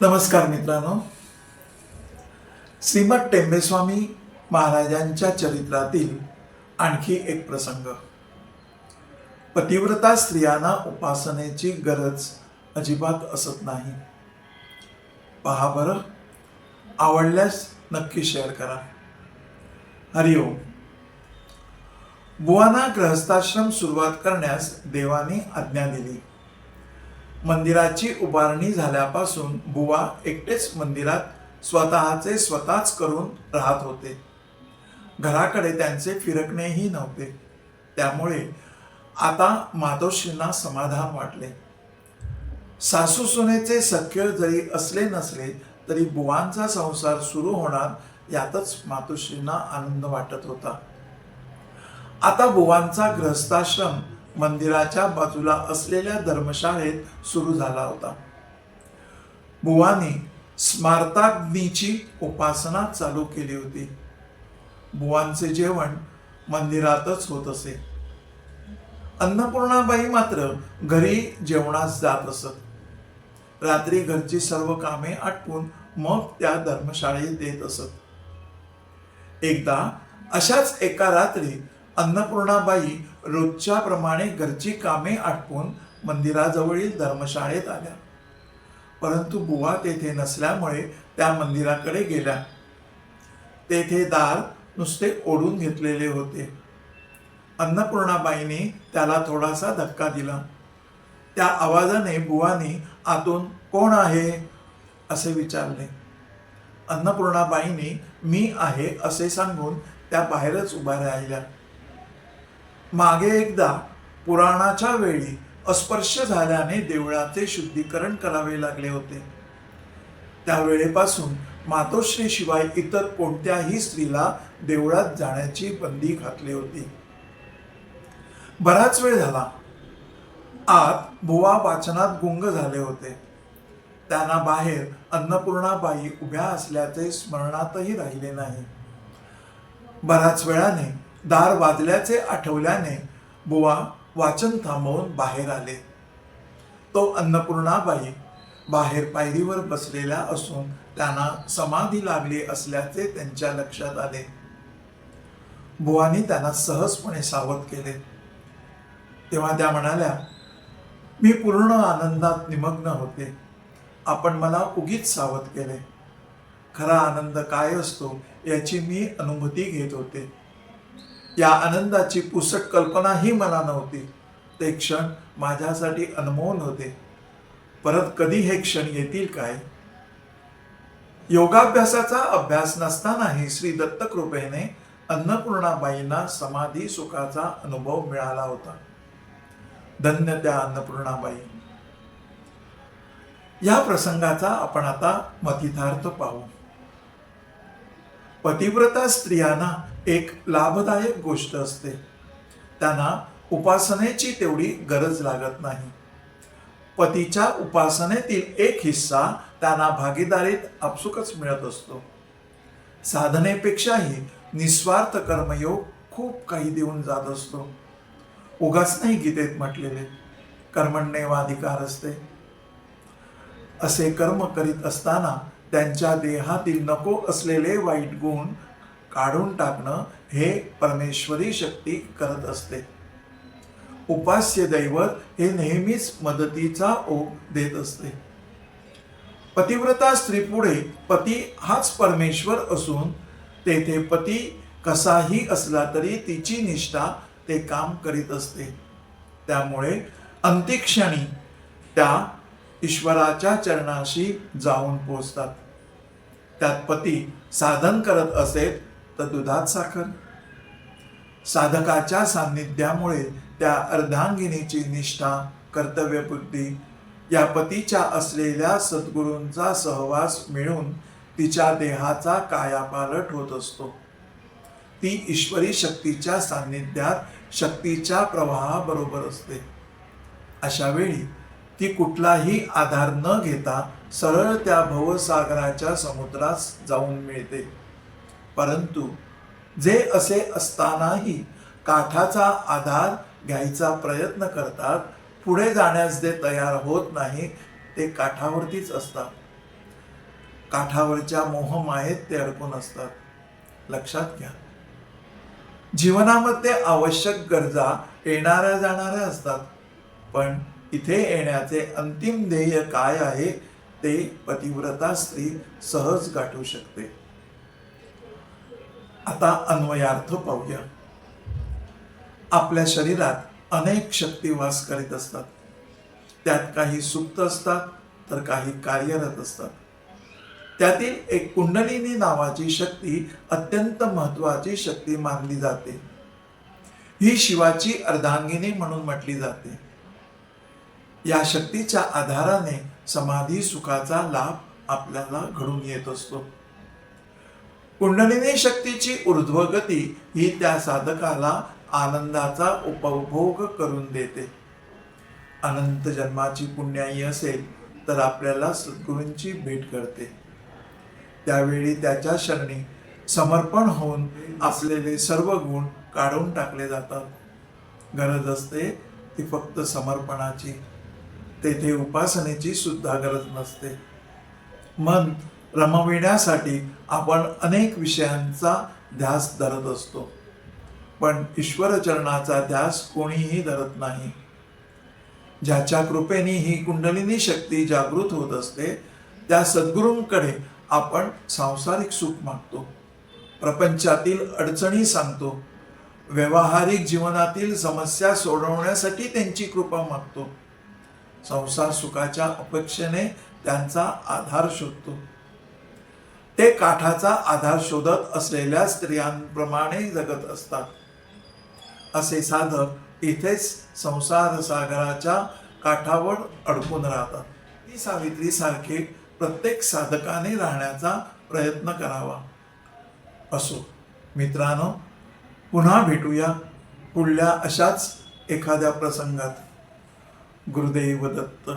नमस्कार मित्रांनो. श्रीमद टेंबेस्वामी महाराजांच्या चरित्रातील आणखी एक प्रसंग. पतिव्रता स्त्रियांना उपासनेची गरज अजिबात असत नाही. पहा बरं. आवडल्यास नक्की शेअर करा. हरिओम बुवांना ग्रहस्थाश्रम सुरुवात करण्यास देवाने आज्ञा दिली. मंदिराची उभारणी झाल्यापासून बुवा एकटेच मंदिरात स्वतःचे स्वतःच करून राहत होते. घराकडे त्यांचे फिरकणेही नव्हते. त्यामुळे आता मातोश्रींना समाधान वाटले. सासू सुनेचे सख्य जरी असले नसले तरी बुवांचा संसार सुरू होणार यातच मातोश्रींना आनंद वाटत होता. आता बुवांचा ग्रहस्थाश्रम मंदिराच्या बाजूला असलेल्या धर्मशाळेत सुरू झाला होता. बुवाने स्मारताग्नीची उपासना चालू केली होती. बुवांचे जेवण मंदिरातच होत असे. अन्नपूर्णाबाई मात्र घरी जेवणास जात असत. रात्री घरची सर्व कामे आटपून मग त्या धर्मशाळेत येत असत. एकदा अशाच एका रात्री अन्नपूर्णाबाई रोजच्या प्रमाणे घरची कामे आटपून मंदिराजवळील धर्मशाळेत आल्या. परंतु बुवा तेथे नसल्यामुळे त्या मंदिराकडे गेल्या. तेथे दार नुसते ओढून घेतलेले होते. अन्नपूर्णाबाईने त्याला थोडासा धक्का दिला. त्या आवाजाने बुवानी आतून कोण आहे? असे विचारले. अन्नपूर्णाबाईंनी मी आहे असे सांगून त्या बाहेरच उभ्या राहिल्या. मागे एकदा पुराणाच्या वेळी अस्पर्श झाल्याने देवळाचे शुद्धीकरण करावे लागले होते. त्यावेळेपासून मातोश्री शिवाय इतर कोणत्याही स्त्रीला देवळात जाण्याची बंदी घातली होती. बराच वेळ झाला. आत भुवा वाचनात गुंग झाले होते. त्यांना बाहेर अन्नपूर्णाबाई उभ्या असल्याचे स्मरणातही राहिले नाही. बराच वेळाने दार वाजल्याचे आठवल्याने बुवा वाचन थांबवून बाहेर आले. तो अन्नपूर्णाबाई बाहेर पायरीवर बसलेल्या असून त्यांना समाधी लागली असल्याचे त्यांच्या लक्षात आले. बुवानी त्यांना सहजपणे सावध केले. तेव्हा त्या म्हणाल्या मी पूर्ण आनंदात निमग्न होते. आपण मला उगीच सावध केले. खरा आनंद काय असतो याची मी अनुभूती घेत होते. या आनंदाची पुसट कल्पनाही मला नव्हती. ते क्षण माझ्यासाठी अनमोल होते. परत कधी हे क्षण येतील काय? योगाभ्यासाचा अभ्यास नसतानाही श्री दत्तकृपेने अन्नपूर्णाबाईंना समाधी सुखाचा अनुभव मिळाला होता. धन्य त्या अन्नपूर्णाबाई. या प्रसंगाचा आपण आता मतितार्थ पाहू. पतिव्रता स्त्रियांना एक लाभदायक गोष्ट असते. त्यांना उपासनेची तेवढी गरज लागत नाही. पतीच्या उपासनेतील एक हिस्सा त्यांना भागीदारीत आपसुकच मिळत असतो. साधनेपेक्षाही निस्वार्थ कर्मयोग खूप काही देऊन जात असतो. उगाच नाही गीतेत म्हटलेले कर्मण्यवाधिकार असते. असे कर्म करीत असताना त्यांच्या देहातील नको असलेले वाईट गुण काढून टाकणं हे परमेश्वरी शक्ती करत असते. उपास्य दैवत हे नेहमीच मदतीचा ओघ देत असते. पतिव्रता स्त्रीपुढे पती हाच परमेश्वर असून तेथे पती कसाही असला तरी तिची निष्ठा ते काम करीत असते. त्यामुळे अंतिक्षणी त्या ईश्वराच्या चरणाशी जाऊन पोचतात. त्यात पती साधन करत असेल तर दुधात साखर. साधकाच्या सान्निध्यामुळे त्या अर्धांगिनीची निष्ठा कर्तव्यबुद्धी या पतीच्या असलेल्या सद्गुरूंचा सहवास मिळून तिच्या देहाचा कायापालट होत असतो. ती ईश्वरी शक्तीच्या सान्निध्यात शक्तीच्या प्रवाहाबरोबर असते. अशा वेळी ती कुठलाही आधार न घेता सरळ त्या भवसागराच्या समुद्रात जाऊन मिळते. परंतु जे असे असतानाही काठाचा आधार घ्यायचा प्रयत्न करतात पुढे जाण्यास जे तयार होत नाही ते काठावरतीच असतात. काठावरच्या मोहमायेत ते अडकून असतात. लक्षात घ्या. जीवनामध्ये आवश्यक गरजा येणाऱ्या जाणाऱ्या असतात पण इथे येण्याचे अंतिम ध्येय काय आहे ते पतिव्रता स्त्री सहज गाठू शकते. आता अन्वयार्थ पाहूया. आपल्या शरीरात अनेक शक्ती वास करीत असतात. त्यात काही सुप्त असतात तर काही कार्यरत असतात. त्यातील एक कुंडलिनी नावाची शक्ती अत्यंत महत्वाची शक्ती मानली जाते. ही शिवाची अर्धांगिनी म्हणून म्हटली जाते. या शक्तीच्या आधाराने समाधी सुखाचा लाभ आपल्याला घडून येत असतो. कुंडलिनी शक्तीची ऊर्ध्वगती ही त्या साधकाला आनंदाचा उपभोग करून देते. अनंत जन्माची पुण्याई असेल तर आपल्याला सद्गुरूंची भेट करते. त्यावेळी त्याच्या शरणी समर्पण होऊन असलेले सर्व गुण काढून टाकले जातात. गरज असते ती फक्त समर्पणाची. तेथे उपासनेची सुद्धा गरज नसते. मन रमविण्यासाठी आपण अनेक विषयांचा ध्यास धरत असतो. पण ईश्वरचरणाचा ध्यास कोणीही धरत नाही. ज्याच्या कृपेने ही कुंडलिनी शक्ती जागृत होत असते त्या सद्गुरूंकडे आपण सांसारिक सुख मागतो. प्रपंचातील अडचणी सांगतो. व्यवहारिक जीवनातील समस्या सोडवण्यासाठी त्यांची कृपा मागतो. संसार सुखाच्या अपेक्षेने त्यांचा आधार शोधतो. ते काठाचा आधार शोधत असलेल्या स्त्रियांप्रमाणे जगत असतात. असे साधक इथेच संसार सागराच्या काठावर अडकून राहतात. ती सावित्री सारखे प्रत्येक साधकाने राहण्याचा प्रयत्न करावा. असो मित्रांनो पुन्हा भेटूया पुढल्या अशाच एखाद्या प्रसंगात. गुरुदेव दत्त.